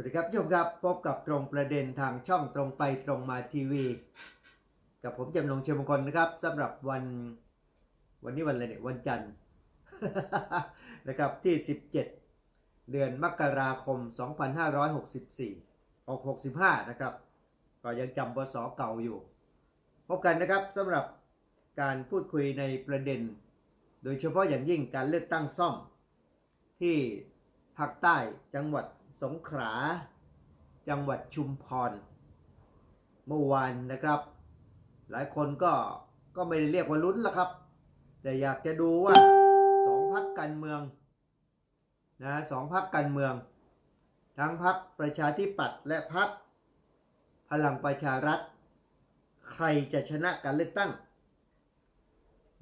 วัสดีครับผู้ชมครับพบกับตรงประเด็นทางช่องตรงไปตรงมาทีวี กับผมจำนงเชียมงคลนะครับสำหรับวันวันนี้วันอะไรเนี่ยวันจันทร์ นะครับที่ 17 เดือนมกราคม 2564ออก65 นะครับ ก็ยังจำบศเก่าอยู่ พบกันนะครับสำหรับการพูดคุยในประเด็น โดยเฉพาะอย่างยิ่งการเลือกตั้งซ่อมที่ภาคใต้จังหวัด สงขลา จังหวัดชุมพร เมื่อวานนะครับ หลายคนก็ก็ไม่ได้เรียกว่าลุ้นละครับ แต่อยากจะดูว่าสองพักการเมืองนะสองพักการเมือง ทั้งพักประชาธิปัตย์และพักพลังประชารัฐ ใครจะชนะการเลือกตั้ง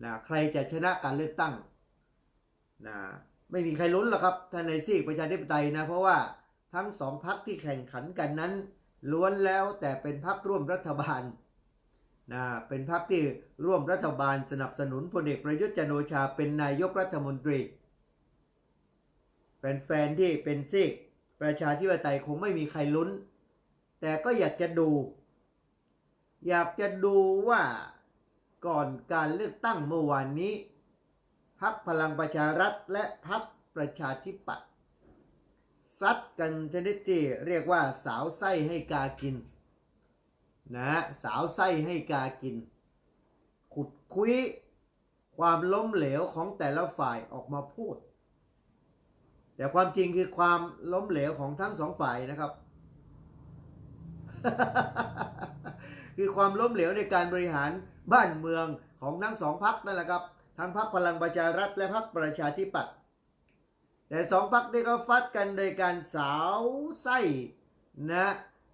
นะใครจะชนะการเลือกตั้งนะไม่มีใครลุ้นหรอกครับถ้าในซีกประชาธิปไตยนะ เพราะว่า ทั้งสองพักที่แข่งขันกันนั้น ล้วนแล้วแต่เป็นพักร่วมรัฐบาลนะเป็นพักที่ร่วมรัฐบาลสนับสนุนพลเอกประยุทธ์จันโอชาเป็นนายกรัฐมนตรีเป็นแฟนที่เป็นซีกประชาธิปไตยคงไม่มีใครลุ้น แต่ก็อยากจะดู อยากจะดูว่าก่อนการเลือกตั้งเมื่อวานนี้พักพลังประชารัฐและพักประชาธิปัตย์ ซัดกันชนิดที่เรียกว่าสาวไส้ให้กากินนะสาวไส้ให้กากิน ขุดคุยความล้มเหลวของแต่ละฝ่ายออกมาพูด แต่ความจริงคือความล้มเหลวของทั้งสองฝ่ายนะครับ คือความล้มเหลวในการบริหารบ้านเมืองของทั้งสองพักนั่นแหละครับ ทั้งพรรคพลังประชารัฐและพรรคประชาธิปัตย์ แต่สองพรรคนี้ก็ฟัดกันโดยการสาวไส้นะ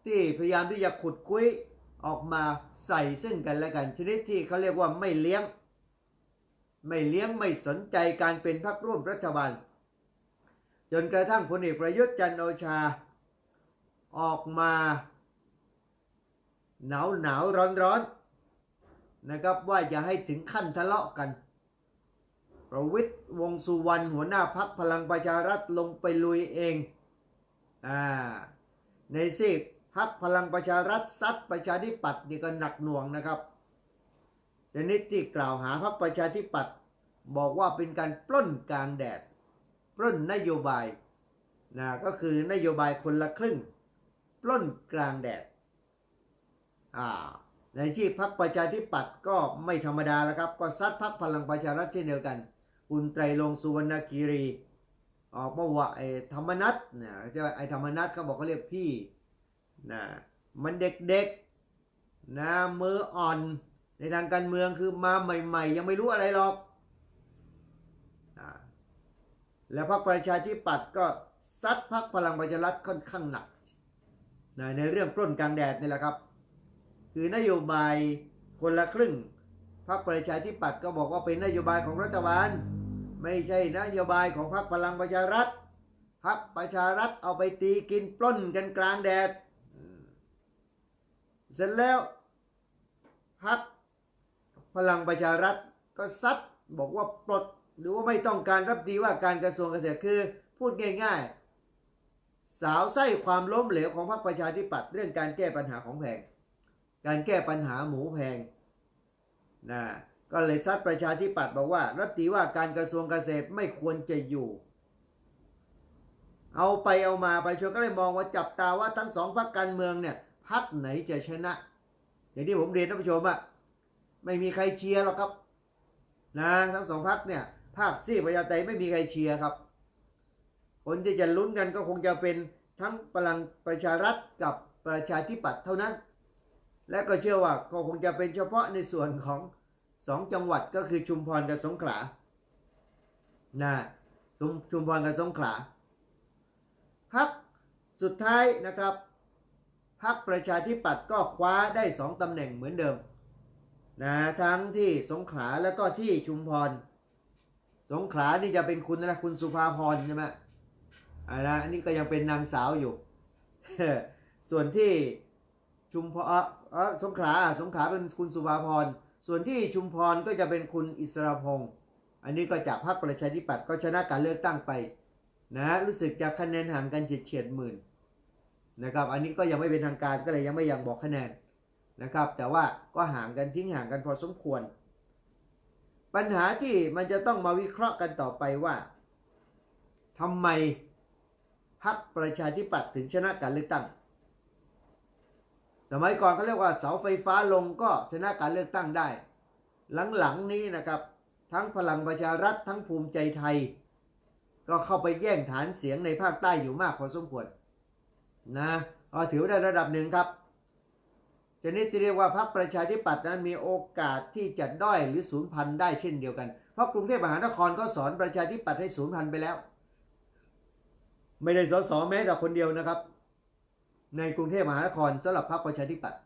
ที่พยายามที่จะขุดคุยออกมาใส่ซึ่งกันและกันชนิดที่เขาเรียกว่าไม่เลี้ยง ไม่เลี้ยงไม่สนใจการเป็นพรรคร่วมรัฐบาล จนกระทั่งพลเอกประยุทธ์จันโอชา ออกมา หนาวหนาวร้อนร้อนๆนะครับว่าอย่าให้ถึงขั้นทะเลาะกัน ประวิตรวงสุวรรณหัวหน้าพักพลังประชารัฐลงไปลุยเองอ่าในซีกพักพลังประชารัฐซัดประชาธิปัตย์นี่ก็หนักหน่วงนะครับชนิดที่กล่าวหาพักประชาธิปัตย์บอกว่าเป็นการปล้นกลางแดด ปล้นนโยบายนะก็คือนโยบายคนละครึ่ง ปล้นกลางแดดอ่าในที่พักประชาธิปัตย์ก็ไม่ธรรมดาแล้วครับ ก็ซัดพักพลังประชารัฐเช่นเดียวกัน คุณไตรลงสุวรรณคีรี ออกมาว่าไอ้ธรรมนัตเนี่ยจะไอ้ธรรมนัตเขาบอกเขาเรียกพี่นะมันเด็กๆนะมืออ่อนในทางการเมืองคือมาใหม่ๆ ยังไม่รู้อะไรหรอกนะแล้วพรรคประชาธิปัตย์ก็ซัดพรรคพลังประชารัฐค่อนข้างหนักนะในเรื่องปล้นกลางแดดนี่แหละครับ คือนโยบายคนละครึ่งพรรคประชาธิปัตย์ก็บอกว่าเป็นนโยบายของรัฐบาล ไม่ใช่นโยบายของพรรคพลังประชารัฐพรรคประชารัฐเอาไปตีกินปล้นกันกลางแดด เสร็จแล้วพรรคพลังประชารัฐก็ซัดบอกว่าปลดหรือว่าไม่ต้องการรับดีว่าการกระทรวงเกษตรคือ พูดง่ายๆ สาวไส้ความล้มเหลวของพรรคประชาธิปัตย์เรื่องการแก้ปัญหาของแพง การแก้ปัญหาหมูแพงนะ ก็เลยซัดประชาธิปัตย์บอกว่ารัฐตีว่าการกระทรวงเกษตรไม่ควรจะอยู่ เอาไปเอามาไปชวนก็เลยมองว่าจับตาว่าทั้งสองพรรคการเมืองเนี่ยพรรคไหนจะชนะ อย่างที่ผมเรียนท่านผู้ชมอะไม่มีใครเชียร์หรอกครับ นะทั้งสองพรรคเนี่ยภาคซีกประชาธิปไตยไม่มีใครเชียร์ครับ คนที่จะลุ้นกันก็คงจะเป็นทั้งพลังประชารัฐกับประชาธิปัตย์เท่านั้น และก็เชื่อว่าก็คงจะเป็นเฉพาะในส่วนของ สองจังหวัดก็คือชุมพรกับสงขลานะชุมชุมพรกับสงขลาพักสุดท้ายนะครับพักประชาธิปัตย์ก็คว้าได้สองตำแหน่งเหมือนเดิมนะทั้งที่สงขลาแล้วก็ที่ชุมพร สงขลานี่จะเป็นคุณนะคุณสุภาพรใช่ไหมอันนะอันนี้ก็ยังเป็นนางสาวอยู่ ส่วนที่ชุมพรสงขลาสงขลาเป็นคุณสุภาพร ส่วนที่ชุมพรก็จะเป็นคุณอิสรพงศ์อันนี้ก็จากพรรคประชาธิปัตย์ก็ชนะการเลือกตั้งไปนะรู้สึกจะคะแนนห่างกันเฉียดเฉียดหมื่นนะครับ อันนี้ก็ยังไม่เป็นทางการก็เลยยังไม่อยากบอกคะแนนนะครับ แต่ว่าก็ห่างกันทิ้งห่างกันพอสมควร ปัญหาที่มันจะต้องมาวิเคราะห์กันต่อไปว่าทำไมพรรคประชาธิปัตย์ถึงชนะการเลือกตั้ง สมัยก่อนเขาเรียกว่าเสาไฟฟ้าลงก็ชนะการเลือกตั้งได้ หลังๆนี้นะครับ ทั้งพลังประชารัฐทั้งภูมิใจไทย ก็เข้าไปแย่งฐานเสียงในภาคใต้อยู่มากพอสมควรนะถือได้ระดับหนึ่งครับชนิดที่เรียกว่าพรรคประชาธิปัตย์นั้นมีโอกาสที่จะด้อยหรือศูนย์พันธุ์ได้เช่นเดียวกัน เพราะกรุงเทพมหานครก็สอนประชาธิปัตย์ให้ศูนย์พันธุ์ไปแล้ว ไม่ได้สอสแม้แต่คนเดียวนะครับ ในกรุงเทพมหานครสำหรับพรรคประชาธิปัตย์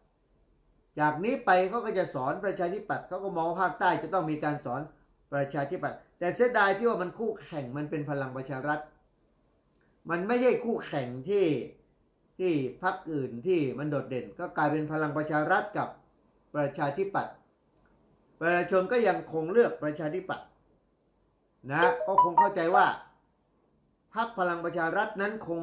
จากนี้ไปเขาก็จะสอนประชาธิปัตย์เขาก็มองว่าภาคใต้จะต้องมีการสอนประชาธิปัตย์แต่เสียดายที่ว่ามันคู่แข่งมันเป็นพลังประชารัฐ มันไม่ใช่คู่แข่งที่ที่พรรคอื่นที่มันโดดเด่น ก็กลายเป็นพลังประชารัฐกับประชาธิปัตย์ประชาชนก็ยังคงเลือกประชาธิปัตย์นะก็คงเข้าใจว่าพรรคพลังประชารัฐนั้นคง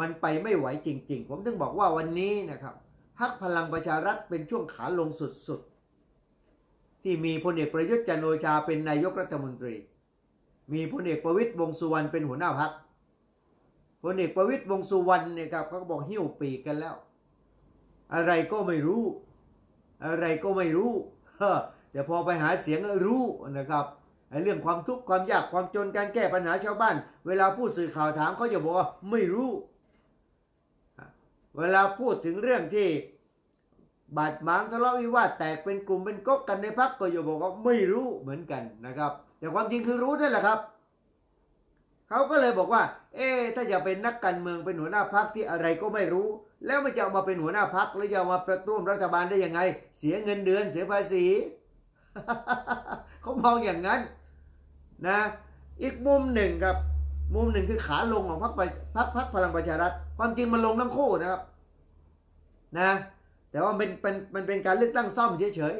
มันไปไม่ไหวจริง ๆ ผมถึงบอกว่าวันนี้นะครับพรรคพลังประชารัฐเป็นช่วงขาลงสุดๆ ที่มีพลเอกประยุทธ์จันโอชาเป็นนายกรัฐมนตรี มีพลเอกประวิตยวงสุวรรณเป็นหัวหน้าพรรคพลเอกประวิตยวงสุวรรณเนี่ยครับเขาก็บอกหิ้วปีกกันแล้ว อะไรก็ไม่รู้ อะไรก็ไม่รู้เฮ้อแต่พอไปหาเสียงรู้นะครับไอเรื่องความทุกข์ความยากความจนการแก้ปัญหาชาวบ้าน เวลาผู้สื่อข่าวถามเขาจะบอกว่าไม่รู้ เวลาพูดถึงเรื่องที่บาดหมางทะเลาะวิวาทแตกเป็นกลุ่มเป็นก๊กกันในพักก็อย่าบอกว่าไม่รู้เหมือนกันนะครับ แต่ความจริงคือรู้นั่นแหละครับเขาก็เลยบอกว่า เอ๊ถ้าจะเป็นนักการเมืองเป็นหัวหน้าพักที่อะไรก็ไม่รู้ แล้วมันจะเอามาเป็นหัวหน้าพักแล้วจะเอามาประตุ้มรัฐบาลได้ยังไง เสียเงินเดือนเสียภาษีเขามองอย่างนั้นนะ อีกมุมหนึ่งครับ มุมหนึ่งคือขาลงของพรรคพรรคพรรคพลังประชารัฐ ความจริงมันลงทั้งคู่นะครับ นะ แต่ว่าเป็นเป็นมันเป็นการเลือกตั้งซ่อมเฉย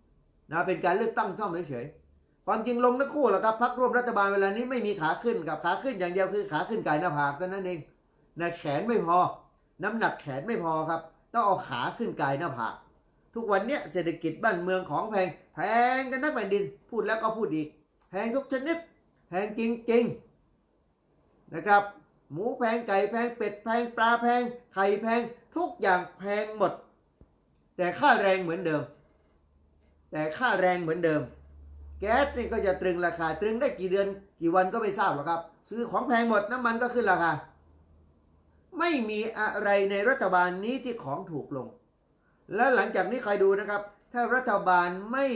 ๆนะเป็นการเลือกตั้งซ่อมเฉยๆความจริงลงทั้งคู่แหละครับพักร่วมรัฐบาลเวลานี้ไม่มีขาขึ้นกับขาขึ้นอย่างเดียวคือขาขึ้นไก่หน้าผากเท่านั้นเองนะแขนไม่พอ น้ำหนักแขนไม่พอครับ ต้องเอาขาขึ้นไก่หน้าผากทุกวันเนี้ยเศรษฐกิจบ้านเมืองของแพงแพงกันทั้งแผ่นดิน พูดแล้วก็พูดอีกแพงทุกชนิดแพงจริงๆ นะครับ หมูแพงไก่แพงเป็ดแพงปลาแพงไข่แพงทุกอย่างแพงหมด แต่ค่าแรงเหมือนเดิม แต่ค่าแรงเหมือนเดิม แก๊สนี่ก็จะตรึงราคาตรึงได้กี่เดือนกี่วันก็ไม่ทราบหรอกครับ ซื้อของแพงหมดน้ำมันก็ขึ้นราคาไม่มีอะไรในรัฐบาลนี้ที่ของถูกลง และหลังจากนี้ใครดูนะครับ ถ้ารัฐบาลไม่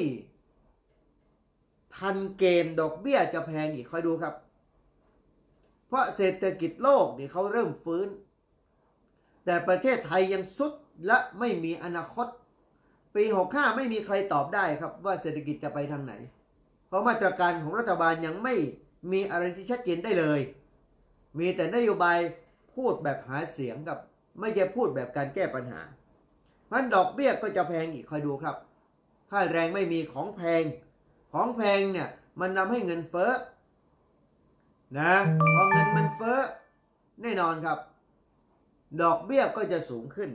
ทันเกมดอกเบี้ยจะแพงอีกคอยดูครับ ราะเศรษฐกิจโลกนี่เขาเริ่มฟื้น แต่ประเทศไทยยังสุดและไม่มีอนาคต ปี 65 ไม่มีใครตอบได้ครับว่าเศรษฐกิจจะไปทางไหน เพราะมาตรการของรัฐบาลยังไม่มีอะไรที่ชัดเจนได้เลย มีแต่นโยบายพูดแบบหาเสียงกับ ไม่ใช่พูดแบบการแก้ปัญหาพันดอกเบี้ยก็จะแพงอีกคอยดูครับค่าแรงไม่มีของแพง ของแพงเนี่ยมันนำให้เงินเฟ้อนะพอ เฟ้อแน่นอนครับ ดอกเบี้ยก็จะสูงขึ้น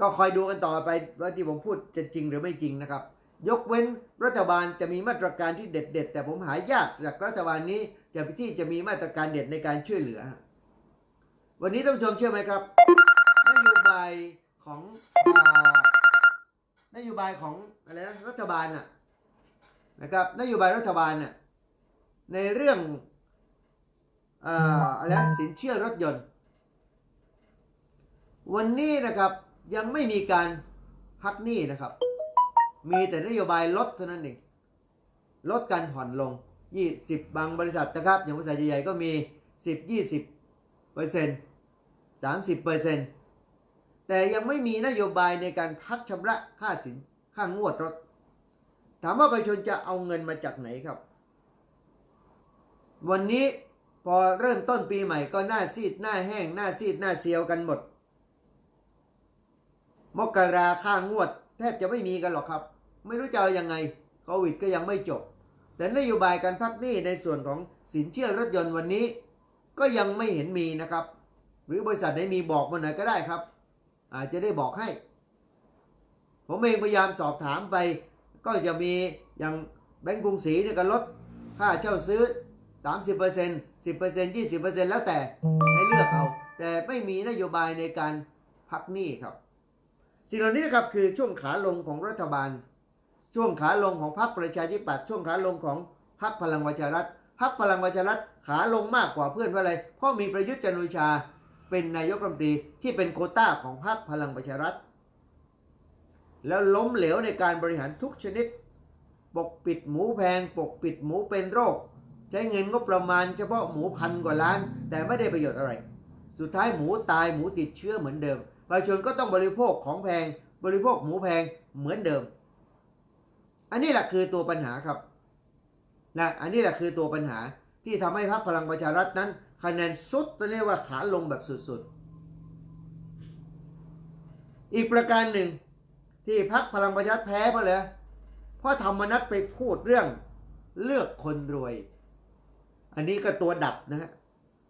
ก็คอยดูกันต่อไปว่าที่ผมพูดจะจริงหรือไม่จริงนะครับ ยกเว้นรัฐบาลจะมีมาตรการที่เด็ด ๆ แต่ผมหายากจากรัฐบาลนี้จะที่จะมีมาตรการเด็ดในการช่วยเหลือ วันนี้ท่านผู้ชมเชื่อไหมครับนโยบายของนโยบายของอะไรนะรัฐบาลน่ะนะครับนโยบายรัฐบาลน่ะในเรื่อง อ่ออะไรนะสินเชื่อรถยนต์ วันนี้นะครับยังไม่มีการพักหนี้นะครับ มีแต่นโยบายลดเท่านั้นเองลดการผ่อนลง 20 บางบริษัทนะครับ อย่างบริษัทใหญ่ๆก็มี 10 20เปอร์เซ็นต์30เปอร์เซ็นต์แต่ยังไม่มีนโยบายในการพักชำระค่าสินค่างวดรถ ถามว่าประชาชนจะเอาเงินมาจากไหนครับ วันนี้ พอเริ่มต้นปีใหม่ก็หน้าซีดหน้าแห้ง หน้าซีดหน้าเซียวกันหมด มกราค่างวด แทบจะไม่มีกันหรอกครับ ไม่รู้จะเอายังไงโควิดก็ยังไม่จบ แต่นโยบายการพักหนี้ในส่วนของสินเชื่อรถยนต์วันนี้ ก็ยังไม่เห็นมีนะครับ หรือบริษัทไหนมีบอกมาหน่อยก็ได้ครับ อาจจะได้บอกให้ ผมเองพยายามสอบถามไป ก็จะมีอย่างแบงก์กรุงศรีเนี่ยก็ลดค่าเช่าซื้อ 30% 10% 20%แล้วแต่ให้เลือกเอา แต่ไม่มีนโยบายในการพักหนี้ครับ สิ่งเหล่านี้นะครับคือช่วงขาลงของรัฐบาล ช่วงขาลงของพรรคประชาธิปัตย์ช่วงขาลงของพรรคพลังประชารัฐพรรคพลังประชารัฐขาลงมากกว่าเพื่อนเพราะอะไรเพราะมีประยุทธ์จันทร์โอชา เป็นนายกรัฐมนตรีที่เป็นโควต้าของพรรคพลังประชารัฐ แล้วล้มเหลวในการบริหารทุกชนิด ปกปิดหมูแพง ปกปิดหมูเป็นโรค ใช้เงินงบประมาณเฉพาะหมูพันกว่าล้าน แต่ไม่ได้ประโยชน์อะไร สุดท้ายหมูตายหมูติดเชื้อเหมือนเดิม ประชาชนก็ต้องบริโภคของแพง บริโภคหมูแพงเหมือนเดิม อันนี้แหละคือตัวปัญหาครับนะอันนี้แหละคือตัวปัญหาที่ทำให้พรรคพลังประชารัฐนั้น คะแนนสุดเรียกว่าขาลงแบบสุดๆ อีกประการหนึ่งที่พรรคพลังประชารัฐแพ้เพราะอะไรเพราะธรรมนัตไปพูดเรื่องเลือกคนรวย อันนี้ก็ตัวดับนะฮะ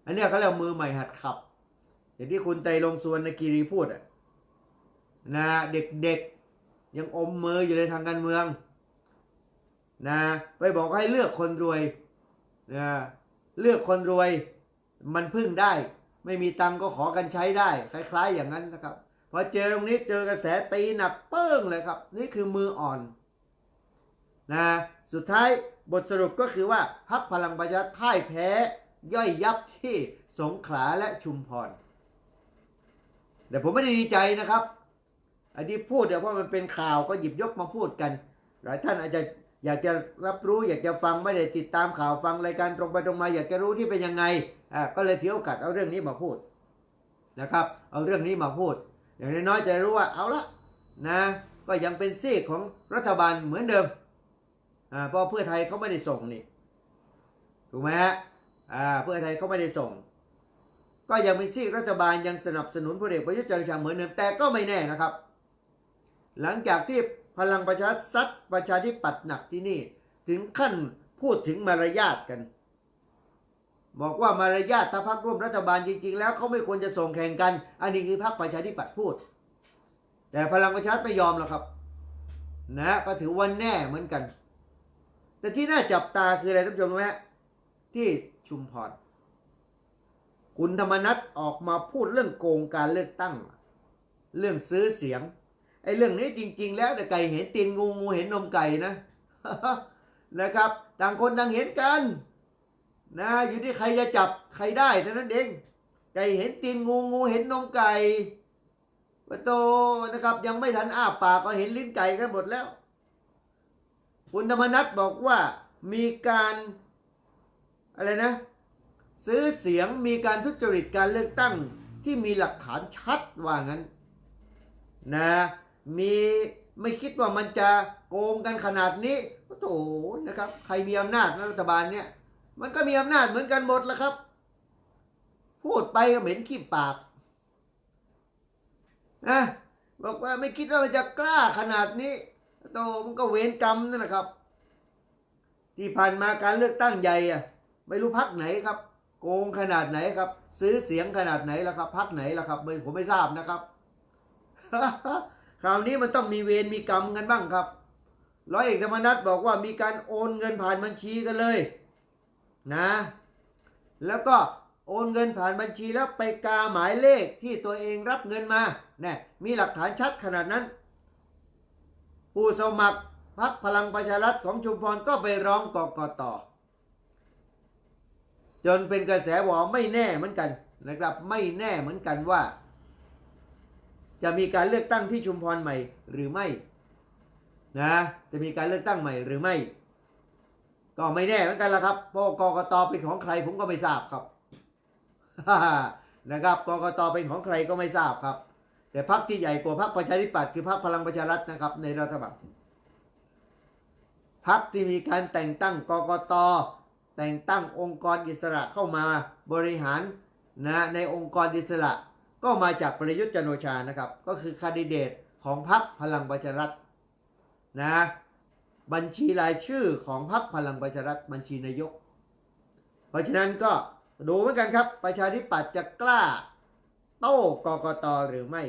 อันเนี้ยเขาเรียกมือใหม่หัดขับ อย่างที่คุณไตรลงสวนนกีรีพูดอะนะเด็กๆยังอมมืออยู่ในทางการเมืองนะไปบอกให้เลือกคนรวยนะเลือกคนรวยมันพึ่งได้ ไม่มีตังก็ขอกันใช้ได้ คล้าย ๆ อย่างนั้นนะครับพอเจอตรงนี้เจอกระแสตีหนักเปิ้งเลยครับ นี่คือมืออ่อนนะสุดท้าย บทสรุปก็คือว่าพรรคพลังประชารัฐพ่ายแพ้ ย่อยยับที่สงขลาและชุมพร แต่ผมไม่ได้ดีใจนะครับ อันนี้พูดเดี๋ยเพราะมันเป็นข่าวก็หยิบยกมาพูดกัน หลายท่านอาจจะอยากจะรับรู้อยากจะฟังไม่ได้ติดตามข่าวฟังรายการตรงไปตรงมา อยากจะรู้ที่เป็นยังไงอ่าก็เลยถือโอกาสเอาเรื่องนี้มาพูดนะครับ เอาเรื่องนี้มาพูด อย่างน้อยๆจะรู้ว่าเอาละนะ ก็ยังเป็นซีกของรัฐบาลเหมือนเดิม อ่าเพราะเพื่อไทยเขาไม่ได้ส่งนี่ถูกไหมฮะอ่าเพื่อไทยเขาไม่ได้ส่ง ก็ยังเป็นซีกรัฐบาลยังสนับสนุนพลเอกประยุทธ์จันทร์โอชาเหมือนเดิมแต่ก็ไม่แน่นะครับ หลังจากที่พลังประชารัฐซัดประชาธิปัตย์หนักที่นี่ ถึงขั้นพูดถึงมารยาทกัน บอกว่ามารยาทถ้าพักร่วมรัฐบาลจริง ๆ แล้วเขาไม่ควรจะส่งแข่งกัน อันนี้คือพรรคประชาธิปัตย์พูด แต่พลังประชารัฐไม่ยอมหรอกครับ นะก็ถือว่าแน่เหมือนกัน แต่ที่น่าจับตาคืออะไรท่านผู้ชมรู้ไหมที่ชุมพรคุณธรรมนัฐออกมาพูดเรื่องโกงการเลือกตั้ง เรื่องซื้อเสียงไอ้เรื่องนี้จริง ๆ แล้วแต่ไก่เห็นตีนงูงูเห็นนมไก่นะนะครับ ต่างคนต่างเห็นกัน นะอยู่ที่ใครจะจับใครได้เท่านั้นเองไก่เห็นตีนงูงูเห็นนมไก่ปะโตนะครับ ยังไม่ทันอ้าปากก็เห็นลิ้นไก่กันหมดแล้ว คุณธรรมนัฐบอกว่ามีการอะไรนะ ซื้อเสียงมีการทุจริตการเลือกตั้งที่มีหลักฐานชัดว่างั้นนะมีไม่คิดว่ามันจะโกงกันขนาดนี้โอ้โหนะครับใครมีอำนาจรัฐบาลเนี่ยมันก็มีอำนาจเหมือนกันหมดแล้วครับ พูดไปก็เหม็นขี้ปากนะบอกว่าไม่คิดว่ามันจะกล้าขนาดนี้ โตมันก็เวรกรรมนั่นแหละครับ ที่ผ่านมาการเลือกตั้งใหญ่อะไม่รู้พักไหนครับ โกงขนาดไหนครับ ซื้อเสียงขนาดไหนล่ะครับพักไหนล่ะครับไม่ผมไม่ทราบนะครับคราวนี้มันต้องมีเวรมีกรรมกันบ้างครับร้อยเอกธรรมนัฐบอกว่ามีการโอนเงินผ่านบัญชีกันเลยนะ แล้วก็โอนเงินผ่านบัญชีแล้วไปกาหมายเลขที่ตัวเองรับเงินมาเนี่ยมีหลักฐานชัดขนาดนั้น ผู้สมัครพรรคพลังประชารัฐของชุมพรก็ไปร้องกกตจนเป็นกระแสว่าไม่แน่เหมือนกันนะครับ ไม่แน่เหมือนกันว่า จะมีการเลือกตั้งที่ชุมพรใหม่หรือไม่นะจะมีการเลือกตั้งใหม่หรือไม่ ก็ไม่แน่เหมือนกันละครับเพราะกกตเป็นของใครผมก็ไม่ทราบครับนะครับกกตเป็นของใครก็ไม่ทราบครับ แต่พรรคที่ใหญ่กว่าพรรคประชาธิปัตย์คือพรรคพลังประชารัฐนะครับ ในรัฐบาลพรรคที่มีการแต่งตั้งกกตแต่งตั้งองค์กรอิสระเข้ามาบริหารนะในองค์กรอิสระ ก็มาจากประยุทธ์จันโอชานะครับ ก็คือคาดิเดตของพรรคพลังประชารัฐนะบัญชีรายชื่อของพรรคพลังประชารัฐบัญชีนายก เพราะฉะนั้นก็ดูเหมือนกันครับ ประชาธิปัตย์จะกล้า โต้กกตหรือไม่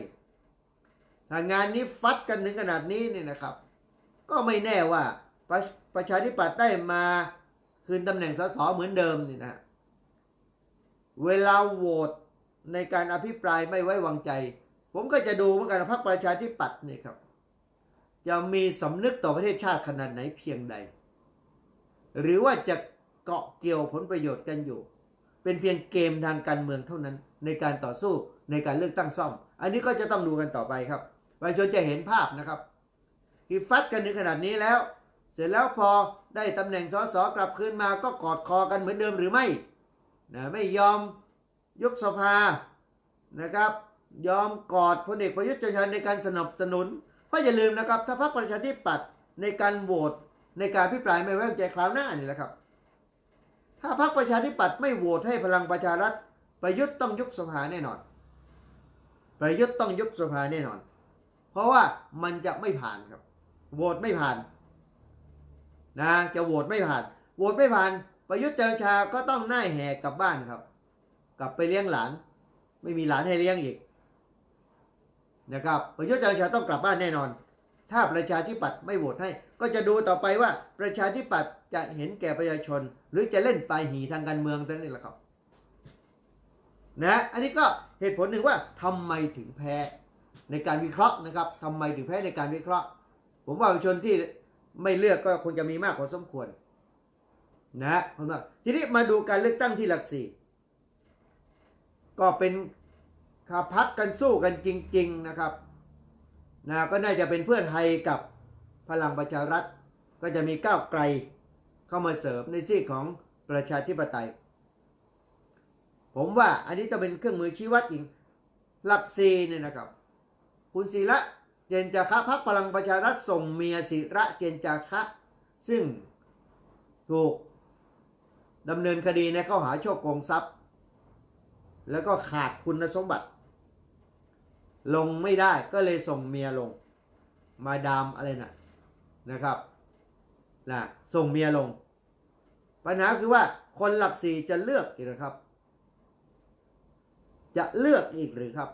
ถ้างานนี้ฟัดกันถึงขนาดนี้เนี่ยนะครับ ก็ไม่แน่ว่าประประชาธิปัตย์ได้มาคืนตำแหน่งสสเหมือนเดิมนี่นะฮะเวลาโหวตในการอภิปรายไม่ไว้วางใจ ผมก็จะดูเหมือนกันพรรคประชาธิปัตย์เนี่ยครับ จะมีสำนึกต่อประเทศชาติขนาดไหนเพียงใด หรือว่าจะเกาะเกี่ยวผลประโยชน์กันอยู่ เป็นเพียงเกมทางการเมืองเท่านั้นในการต่อสู้ ในการเลือกตั้งซ่อม อันนี้ก็จะต้องดูกันต่อไปครับประชาชนจะเห็นภาพนะครับที่ฟัดกันถึงขนาดนี้แล้ว เสร็จแล้วพอได้ตำแหน่งสสกลับคืนมาก็กอดคอกันเหมือนเดิมหรือไม่นะไม่ยอมยุบสภานะครับ ยอมกอดพลเอกประยุทธ์จันทร์ชาในการสนับสนุน เพราะอย่าลืมนะครับ ถ้าพรรคประชาธิปัตย์ในการโหวตในการพิปรายไม่ไว้วางใจคราวหน้านี่แหละครับ ถ้าพรรคประชาธิปัตย์ไม่โหวตให้พลังประชารัฐประยุทธ์ต้องยุบสภาแน่นอน ประยุทธ์ต้องยุบสภาแน่นอน เพราะว่ามันจะไม่ผ่านครับ โหวตไม่ผ่านนะจะโหวตไม่ผ่าน โหวตไม่ผ่าน ประยุทธ์จันทร์โอชาก็ต้องหน้าแหกกลับบ้านครับ กลับไปเลี้ยงหลาน ไม่มีหลานให้เลี้ยงอีกนะครับ ประยุทธ์จันทร์โอชาต้องกลับบ้านแน่นอน ถ้าประชาธิปัตย์ไม่โหวตให้ ก็จะดูต่อไปว่าประชาธิปัตย์จะเห็นแก่ประชาชน หรือจะเล่นปลายหีทางการเมืองเท่นั้นแหละครับ นะอันนี้ก็เหตุผลหนึ่งว่าทำไมถึงแพ้ในการวิเคราะห์นะครับทำไมถึงแพ้ในการวิเคราะห์ ผมว่าประชาชนที่ไม่เลือกก็คงจะมีมากพอสมควรนะผมว่าทีนี้มาดูการเลือกตั้งที่หลักสี่ก็เป็นขาพักกันสู้กันจริง ๆนะครับนะก็น่าจะเป็นเพื่อไทยกับพลังประชารัฐ ก็จะมีก้าวไกลเข้ามาเสริมในซีกของประชาธิปไตย ผมว่าอันนี้ต้องเป็นเครื่องมือชี้วัดอีกหลักซีเนี่ยนะครับ คุณศิระเจนจาคะพักพลังประชารัฐส่งเมียศิระเจนจาคะ ซึ่งถูกดำเนินคดีในข้อหาโชคโกงทรัพย์ แล้วก็ขาดคุณสมบัติ ลงไม่ได้ก็เลยส่งเมียลง มาดามอะไรนะนะครับนะส่งเมียลง ปัญหาคือว่าคนหลักสี่จะเลือกอีกหรอครับ จะเลือกอีกหรือครับ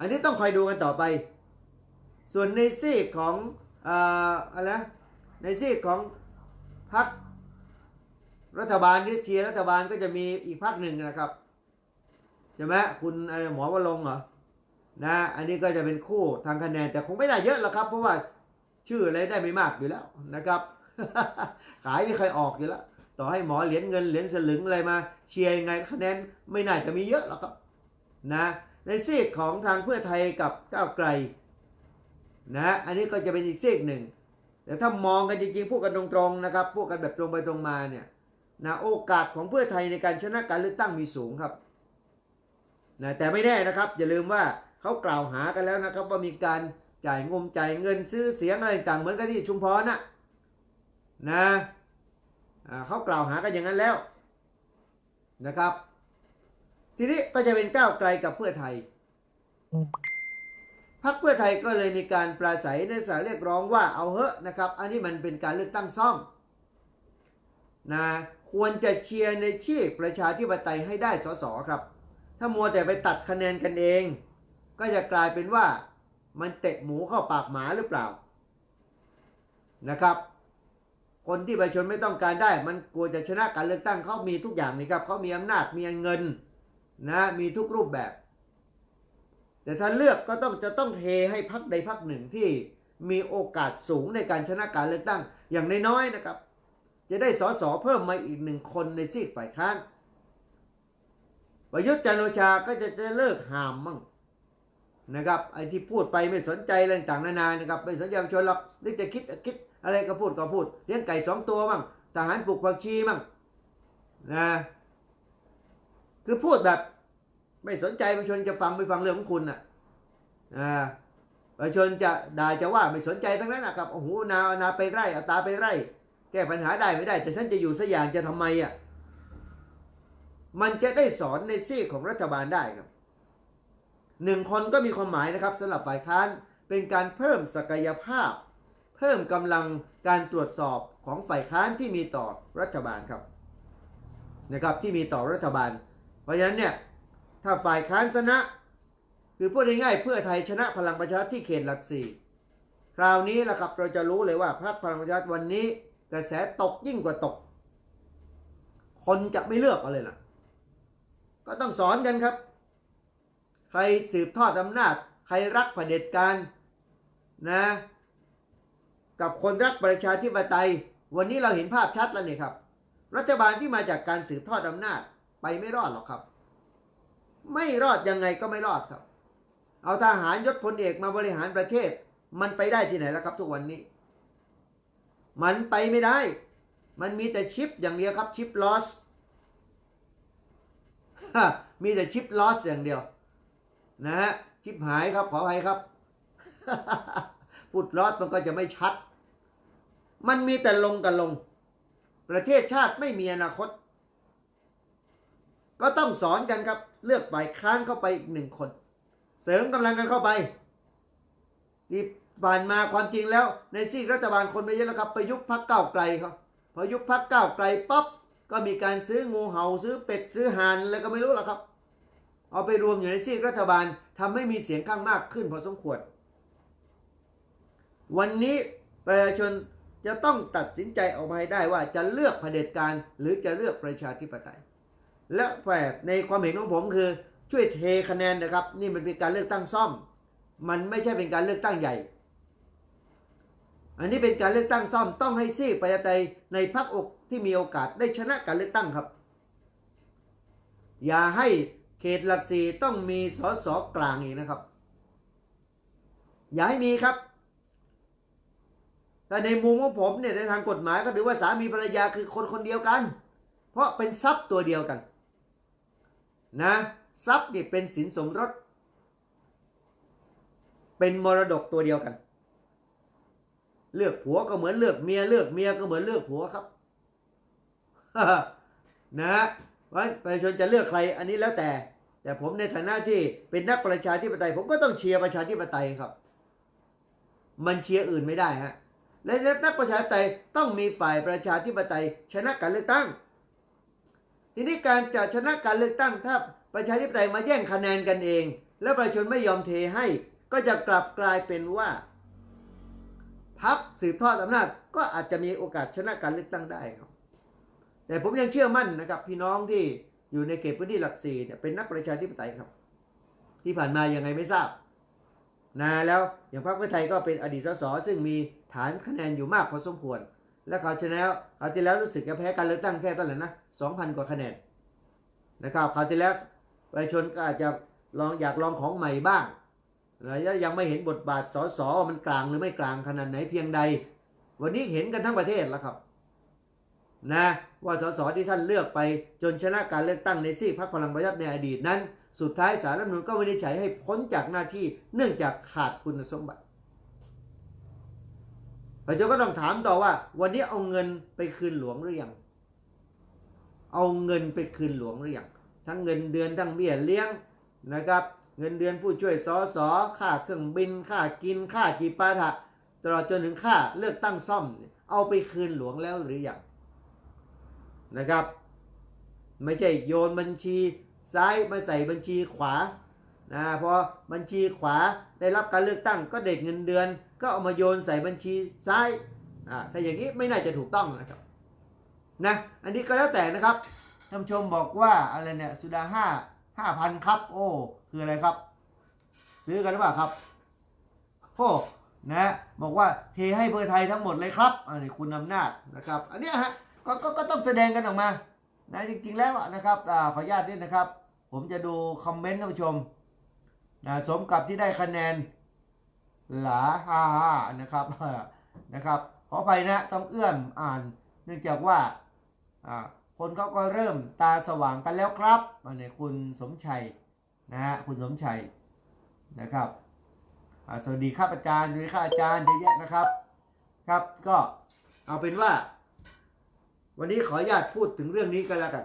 อันนี้ต้องคอยดูกันต่อไป ส่วนในซีกของออะไรนะในซีกของพรรครัฐบาลที่เชียร์รัฐบาลก็จะมีอีกพรรคหนึ่งนะครับใช่ไหมคุณหมอวรงเหรอนะ อันนี้ก็จะเป็นคู่ทางคะแนนแต่คงไม่ได้เยอะหรอกครับ เพราะว่าชื่ออะไรได้ไม่มากอยู่แล้วนะครับ ขายไม่เคยออกอยู่แล้ว ต่อให้หมอเหรียญเงินเหรียญสลึงอะไรมา เชียร์ยังไงคะแนนไม่น่าจะมีเยอะหรอกครับนะในซีกของทางเพื่อไทยกับก้าวไกลนะอันนี้ก็จะเป็นอีกซีกหนึ่งแต่ถ้ามองกันจริงๆพูดกันตรงๆนะครับพูดกันแบบตรงไปตรงมาเนี่ยนะโอกาสของเพื่อไทยในการชนะการเลือกตั้งมีสูงครับนะแต่ไม่แน่นะครับ อย่าลืมว่าเขากล่าวหากันแล้วนะครับ ว่ามีการจ่ายงมจ่ายเงินซื้อเสียงอะไรต่างเหมือนกับที่ชุมพรนะนะ เขากล่าวหากันอย่างนั้นแล้วนะครับ ทีนี้ก็จะเป็นก้าวไกลกับเพื่อไทยพรรคเพื่อไทยก็เลยมีการปราศัยในสารเรียกร้องว่าเอาเหอะนะครับ อันนี้มันเป็นการเลือกตั้งซ่อมนะควรจะเชียร์ในชีพประชาธิปไตยให้ได้สสครับ ถ้ามัวแต่ไปตัดคะแนนกันเอง ก็จะกลายเป็นว่ามันเตะหมูเข้าปากหมาหรือเปล่านะครับ คนที่ประชาชนไม่ต้องการได้ มันกลัวจะชนะการเลือกตั้งเขามีทุกอย่างนี่ครับเขามีอำนาจมีเงินนะมีทุกรูปแบบ แต่ถ้าเลือกก็ต้องจะต้องเทให้พักใดพักหนึ่งที่มีโอกาสสูงในการชนะการเลือกตั้งอย่างน้อยๆนะครับ จะได้สสเพิ่มมาอีกหนึ่งคนในซีกฝ่ายค้านประยุทธ์จันโอชาก็จะจะเลิกหามมั่งนะครับไอ้ที่พูดไปไม่สนใจอะไรต่างๆนานานะครับไม่สนใจประชาชนหรอกนึกจะคิดคิด อะไรก็พูดก็พูด เลี้ยงไก่สองตัวมั่งทหารปลูกผักชีมั่งนะคือพูดแบบ ไม่สนใจประชาชนจะฟังไม่ฟังเรื่องของคุณน่ะอ่าประชาชนจะด่าจะว่าไม่สนใจทั้งนั้นนะครับโอ้โหนานาไปไร่อาตาไปไร่ แก้ปัญหาได้ไม่ได้ แต่ฉันจะอยู่สักอย่างจะทำไมอะมันจะได้สอนในซีกของรัฐบาลได้ครับหนึ่งคนก็มีความหมายนะครับสำหรับฝ่ายค้านเป็นการเพิ่มศักยภาพ เพิ่มกำลังการตรวจสอบของฝ่ายค้านที่มีต่อรัฐบาลครับนะครับที่มีต่อรัฐบาล เพราะฉะนั้นเนี่ยถ้าฝ่ายค้านชนะ คือพูดง่ายๆเพื่อไทยชนะพลังประชารัฐที่เขตหลักสี่คราวนี้แหละครับเราจะรู้เลยว่าพรรคพลังประชารัฐวันนี้กระแสตกยิ่งกว่าตก คนจะไม่เลือกอาเลยล่ะ ก็ต้องสอนกันครับ ใครสืบทอดอำนาจ ใครรักเผด็จการนะ กับคนรักประชาธิปไตย วันนี้เราเห็นภาพชัดแล้วเนี่ยครับ รัฐบาลที่มาจากการสืบทอดอำนาจไปไม่รอดหรอกครับ ไม่รอดยังไงก็ไม่รอดครับ เอาทหารยศพลเอกมาบริหารประเทศ มันไปได้ที่ไหนแล้วครับ ทุกวันนี้ มันไปไม่ได้ มันมีแต่ชิปอย่างเดียวครับชิปลอสมีแต่ชิปลอสอย่างเดียว นะฮะชิปหายครับขออภัยครับ พูดลอสมันก็จะไม่ชัด มันมีแต่ลงกับลง ประเทศชาติไม่มีอนาคต ก็ต้องสอนกันครับ เลือกฝ่ายค้านเข้าไปอีกหนึ่งคน เสริมกำลังกันเข้าไปที่ผ่านมาความจริงแล้ว ในซีกรัฐบาลคนไม่เยอะแล้วครับไปยุบพักเก้าไกลเขาพอยุบพักเก้าไกลปั๊บก็มีการซื้องูเห่าซื้อเป็ดซื้อห่านอะไรก็ไม่รู้หรอกครับ เอาไปรวมอยู่ในซีกรัฐบาลทำให้มีเสียงข้างมากขึ้นพอสมควร วันนี้ประชาชนจะต้องตัดสินใจออกมาให้ได้ว่าจะเลือกเผด็จการหรือจะเลือกประชาธิปไตย และแบบในความเห็นของผมคือช่วยเทคะแนนนะครับ นี่มันเป็นการเลือกตั้งซ่อม มันไม่ใช่เป็นการเลือกตั้งใหญ่ อันนี้เป็นการเลือกตั้งซ่อมต้องให้ซีกประชาธิปไตยในพรรคอกที่มีโอกาสได้ชนะการเลือกตั้งครับ อย่าให้เขตหลักสี่ต้องมีสสกลางอีกนะครับ อย่าให้มีครับ แต่ในมุมของผมเนี่ยในทางกฎหมายก็ถือว่าสามีภรรยาคือคนคนเดียวกัน เพราะเป็นทรัพย์ตัวเดียวกันนะทรัพย์นี่เป็นสินสมรส เป็นมรดกตัวเดียวกัน เลือกผัวก็เหมือนเลือกเมีย เลือกเมียก็เหมือนเลือกผัวครับนะฮะเพราประชาชนจะเลือกใครอันนี้แล้วแต่ แต่ผมในฐานะที่เป็นนักประชาธิปไตย ผมก็ต้องเชียร์ประชาธิปไตยครับ มันเชียร์อื่นไม่ได้ฮะ และนักประชาธิปไตยต้องมีฝ่ายประชาธิปไตยชนะการเลือกตั้ง ทีนี้การจะชนะการเลือกตั้งถ้าประชาธิปไตยมาแย่งคะแนนกันเอง แล้วประชาชนไม่ยอมเทให้ ก็จะกลับกลายเป็นว่าพักสืบทอดอำนาจก็อาจจะมีโอกาสชนะการเลือกตั้งได้ครับ แต่ผมยังเชื่อมั่นนะครับ พี่น้องที่อยู่ในเขตพื้นที่หลักสี่เนี่ยเป็นนักประชาธิปไตยครับ ที่ผ่านมายังไงไม่ทราบนะแล้วอย่างพรรคเพื่อไทยก็เป็นอดีตสสซึ่งมี ฐานคะแนนอยู่มากพอสมควร และเขาวที่แล้วคราวที่แล้วรู้สึกจะแพ้การเลือกตั้งแค่เท่าไหร่นะสองพันกว่าคะแนนนะครับคราวที่แล้วประชาชนก็อาจจะลองอยากลองของใหม่บ้างแล้วยังไม่เห็นบทบาทสสมันกลางหรือไม่กลางขนาดไหนเพียงใด วันนี้เห็นกันทั้งประเทศแล้วครับนะว่าสสที่ท่านเลือกไปจนชนะการเลือกตั้งในซีกพรรคพลังประชารัฐในอดีตนั้น สุดท้ายสารรัฐมนูญก็วินิจฉัยให้พ้นจากหน้าที่เนื่องจากขาดคุณสมบัติ ประชาชนก็ต้องถามต่อว่า วันนี้เอาเงินไปคืนหลวงหรือยัง เอาเงินไปคืนหลวงหรือยัง ทั้งเงินเดือนทั้งเบี้ยเลี้ยงนะครับ เงินเดือนผู้ช่วยสอสอค่าเครื่องบิน ค่ากิน ค่าจีปาถะตลอดจนถึงค่าเลือกตั้งซ่อม เอาไปคืนหลวงแล้วหรือยังนะครับ ไม่ใช่โยนบัญชีซ้ายมาใส่บัญชีขวานะพอบัญชีขวาได้รับการเลือกตั้งก็เด็กเงินเดือน ก็เอามาโยนใส่บัญชีซ้ายอ่าถ้าอย่างนี้ไม่น่าจะถูกต้องนะครับนะอันนี้ก็แล้วแต่นะครับท่านผู้ชมบอกว่าอะไรเนี่ยสุดาห้าห้าพันครับ โอ้คืออะไรครับ ซื้อกันหรือเปล่าครับโอ้นะบอกว่าเทให้เพื่อไทยทั้งหมดเลยครับอันนี้คุณอำนาจนะครับ อันนี้ฮะก็ก็ก็ต้องแสดงกันออกมานะจริงๆแล้วนะครับอขออนุญาตนิดนะครับ ผมจะดูคอมเมนต์ท่านผู้ชมนะสมกับที่ได้คะแนน หลาฮ่าฮ่านะครับนะครับขออภัยนะต้องเอื้อมอ่าน เนื่องจากว่าคนเขาก็เริ่มตาสว่างกันแล้วครับอันนี้คุณสมชัยนะฮะคุณสมชัยนะครับสวัสดีครับอาจารย์สวัสดีครับอาจารย์เยอะแยะนะครับครับก็เอาเป็นว่า วันนี้ขออนุญาตพูดถึงเรื่องนี้กันแล้วกัน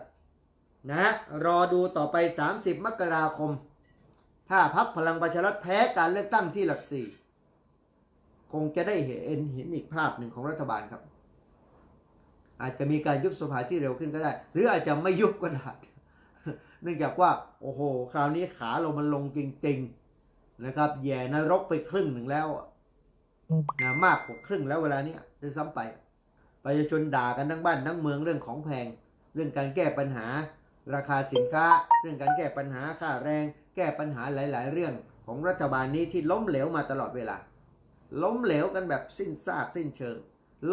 นะฮะรอดูต่อไป 30 มกราคม ถ้าพักพลังประชารัฐแพ้การเลือกตั้งที่หลักสี่ คงจะได้เห็นเห็นอีกภาพหนึ่งของรัฐบาลครับ อาจจะมีการยุบสภาที่เร็วขึ้นก็ได้ หรืออาจจะไม่ยุบก็ได้เนื่องจากว่าโอ้โห คราวนี้ขาเรามันลงจริง ๆนะครับ แย่นรกไปครึ่งหนึ่งแล้วนะมากกว่าครึ่งแล้วเวลานี้ยด้วยซ้ำไปประชาชนด่ากันทั้งบ้านทั้งเมืองเรื่องของแพง เรื่องการแก้ปัญหา ราคาสินค้า เรื่องการแก้ปัญหาค่าแรง แก้ปัญหาหลาย ๆ เรื่องของรัฐบาลนี้ที่ล้มเหลวมาตลอดเวลา ล้มเหลวกันแบบสิ้นซากสิ้นเชิง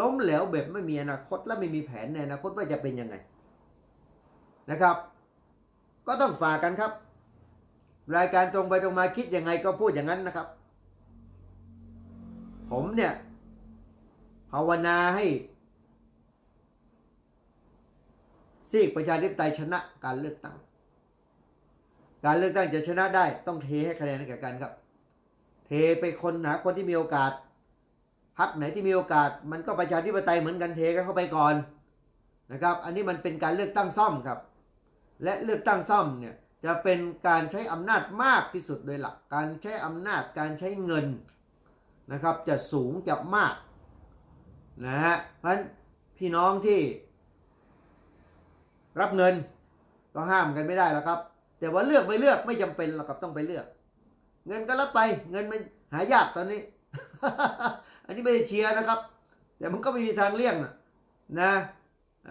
ล้มเหลวแบบไม่มีอนาคตและไม่มีแผนในอนาคตว่าจะเป็นยังไงนะครับ ก็ต้องฝากกันครับ รายการตรงไปตรงมาคิดยังไงก็พูดอย่างนั้นนะครับ ผมเนี่ยภาวนาให้ซีกประชาธิปไตยชนะการเลือกตั้ง การเลือกตั้งจะชนะได้ต้องเทให้คะแนนให้แก่กันครับ เทไปคนหาคนที่มีโอกาสพักไหนที่มีโอกาส มันก็ประชาธิปไตยเหมือนกันเทกันเข้าไปก่อนนะครับ อันนี้มันเป็นการเลือกตั้งซ่อมครับ และเลือกตั้งซ่อมเนี่ยจะเป็นการใช้อำนาจมากที่สุดโดยหลัก การใช้อำนาจการใช้เงินนะครับ จะสูงจะมากนะฮะเพราะพี่น้องที่รับเงินก็ห้ามกันไม่ได้แล้วครับ แต่ว่าเลือกไม่เลือกไม่จำเป็นหรอกครับต้องไปเลือก เงินก็รับไป เงินมันหายากตอนนี้ อันนี้ไม่ได้เชียร์นะครับ แต่มันก็ไม่มีทางเลี่ยงนะนะ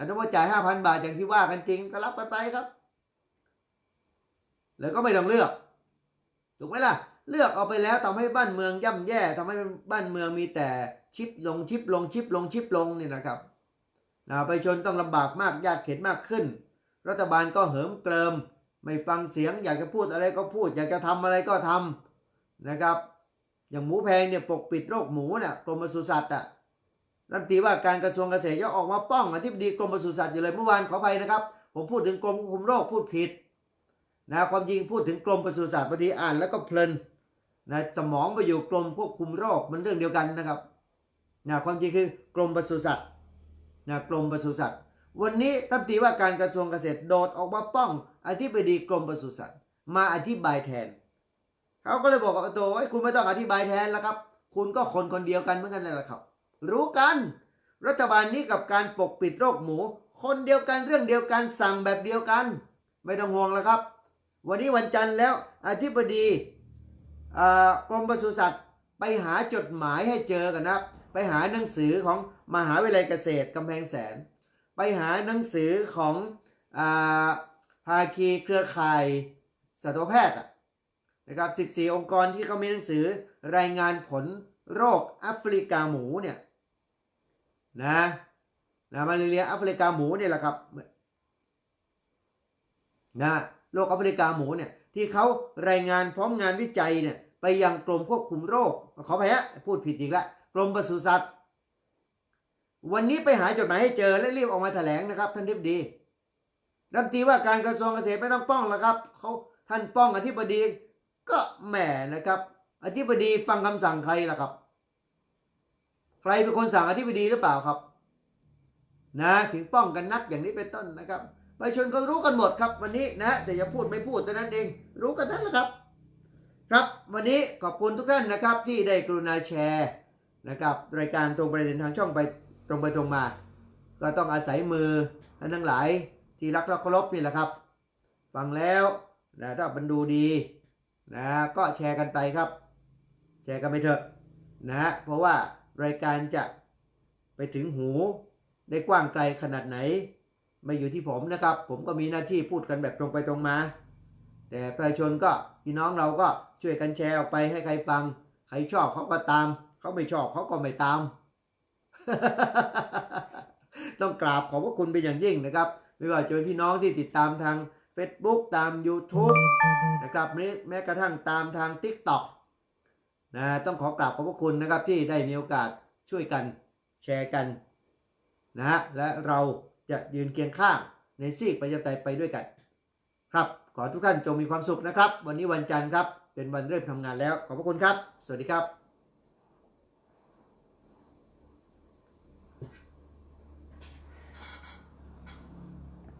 ถ้าว่าจ่ายห้าพันบาทอย่างที่ว่ากันจริง ก็รับกันไปครับ แล้วก็ไม่ต้องเลือก ถูกไหมล่ะ เลือกเอาไปแล้วทำให้บ้านเมืองย่ำแย่ทำให้บ้านเมืองมีแต่ชิปลงชิปลงชิปลงชิปลงนี่นะครับนะไปชนต้องลำบากมากยากเข็นมากขึ้น รัฐบาลก็เหิมเกริม ไม่ฟังเสียง อยากจะพูดอะไรก็พูด อยากจะทำอะไรก็ทำ นะครับ อย่างหมูแพงเนี่ยปกปิดโรคหมูเนี่ยกรมปศุสัตว์อะรัฐมนตรีว่าการกระทรวงเกษตรยังออกมาป้องอธิบดีกรมปศุสัตว์อยู่เลยเมื่อวานขออภัยนะครับ ผมพูดถึงกรมควบคุมโรคพูดผิดนะความจริงพูดถึงกรมปศุสัตว์พอดีอ่านแล้วก็เพลินนะสมองไปอยู่กรมควบคุมโรคมันเรื่องเดียวกันนะครับนะความจริงคือกรมปศุสัตว์นะกรมปศุสัตว์ วันนี้รัฐมนตรีว่าการกระทรวงเกษตรโดดออกมาป้องอธิบดีกรมปศุสัตว์ มาอธิบายแทน เขาก็เลยบอกว่าโตไอ้คุณไม่ต้องอธิบายแทนแล้วครับ คุณก็คนคนเดียวกันเหมือนกันนั่นแหละครับ รู้กัน รัฐบาลนี้กับการปกปิดโรคหมู คนเดียวกันเรื่องเดียวกันสั่งแบบเดียวกัน ไม่ต้องห่วงแล้วครับ วันนี้วันจันทร์แล้วอธิบดีกรมปศุสัตว์ไปหาจดหมายให้เจอกันนะครับไปหาหนังสือของมหาวิทยาลัยเกษตรกำแพงแสน ไปหาหนังสือของอาภาคีเครือข่ายสัตวแพทย์อะ นะครับ 14 องค์กรที่เขามีหนังสือรายงานผลโรคแอฟริกาหมูเนี่ยนะนะมาเรียแอฟริกาหมูเนี่ยแหละครับนะโรคแอฟริกาหมูเนี่ยที่เขารายงานพร้อมงานวิจัยเนี่ยไปยังกรมควบคุมโรคขอไปฮะพูดผิดอีกแล้วกรมปศุสัตว์ วันนี้ไปหาจดหมายให้เจอและรีบออกมาแถลงนะครับท่านทิบดีรัฐมนตรีว่าการกระทรวงเกษตรไม่ต้องป้องแล้วครับเขาท่านป้องอธิบดี ก็แหมนะครับ อธิบดีฟังคำสั่งใครล่ะครับ ใครเป็นคนสั่งอธิบดีหรือเปล่าครับ นะถึงป้องกันนักอย่างนี้เป็นต้นนะครับประชาชนก็รู้กันหมดครับ วันนี้นะแต่อย่าพูดไม่พูดแต่นั้นเอง รู้กันทั้งนะครับ ครับวันนี้ขอบคุณทุกท่านนะครับ ที่ได้กรุณาแชร์นะครับ รายการตรงประเด็นทางช่องไปตรงไปตรงมา ก็ต้องอาศัยมือท่านทั้งหลายที่รักและเคารพนี่แหละครับ ฟังแล้วนะถ้ามันดูดี นะก็แชร์กันไปครับ แชร์กันไปเถอะนะฮะเพราะว่ารายการจะไปถึงหูได้กว้างไกลขนาดไหน ไม่อยู่ที่ผมนะครับ ผมก็มีหน้าที่พูดกันแบบตรงไปตรงมา แต่ประชาชนก็พี่น้องเราก็ช่วยกันแชร์ออกไปให้ใครฟัง ใครชอบเขาก็ตาม เขาไม่ชอบเขาก็ไม่ตาม ต้องกราบขอบพระคุณเป็นอย่างยิ่งนะครับ ไม่ว่าจะเป็นพี่น้องที่ติดตามทาง Facebook ตาม YouTube นะครับแม้แม้กระทั่งตามทาง TikTok นะต้องขอกราบขอบพระคุณนะครับที่ได้มีโอกาสช่วยกันแชร์กันนะฮะและเราจะยืนเคียงข้างในซีกประชาธิปไตยไปด้วยกัน ครับ ขอทุกท่านจงมีความสุขนะครับ วันนี้วันจันทร์ครับ เป็นวันเริ่มทำงานแล้ว ขอบพระคุณครับ สวัสดีครับ